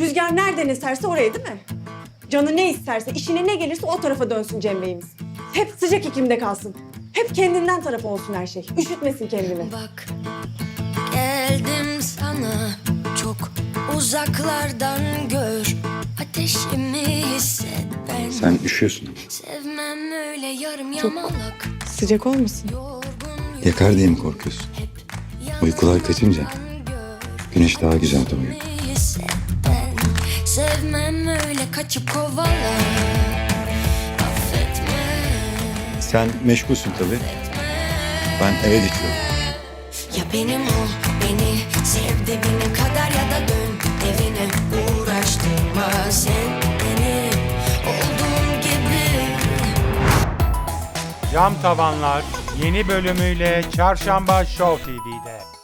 Rüzgar nereden eserse oraya değil mi? Canı ne isterse, işine ne gelirse o tarafa dönsün Cem Bey'imiz. Hep sıcak iklimde kalsın. Hep kendinden tarafı olsun her şey. Üşütmesin kendini. Bak geldim sana çok uzaklardan gör Ateşimi hisset ben Sen üşüyorsun. Sevmem öyle yarım yamalak Sıcak olmasın? Yakar diye mi korkuyorsun? Uykular kaçınca güneş daha güzel doğuyor. Sevmem öyle kaçıp kovala Affetme Sen meşgulsün tabii. Ben eve geçiyorum. Ya benim ol beni sev dibine kadar ya da dön evine uğraştırma sen beni olduğum gibi Cam Tavanlar yeni bölümüyle Çarşamba Show TV'de.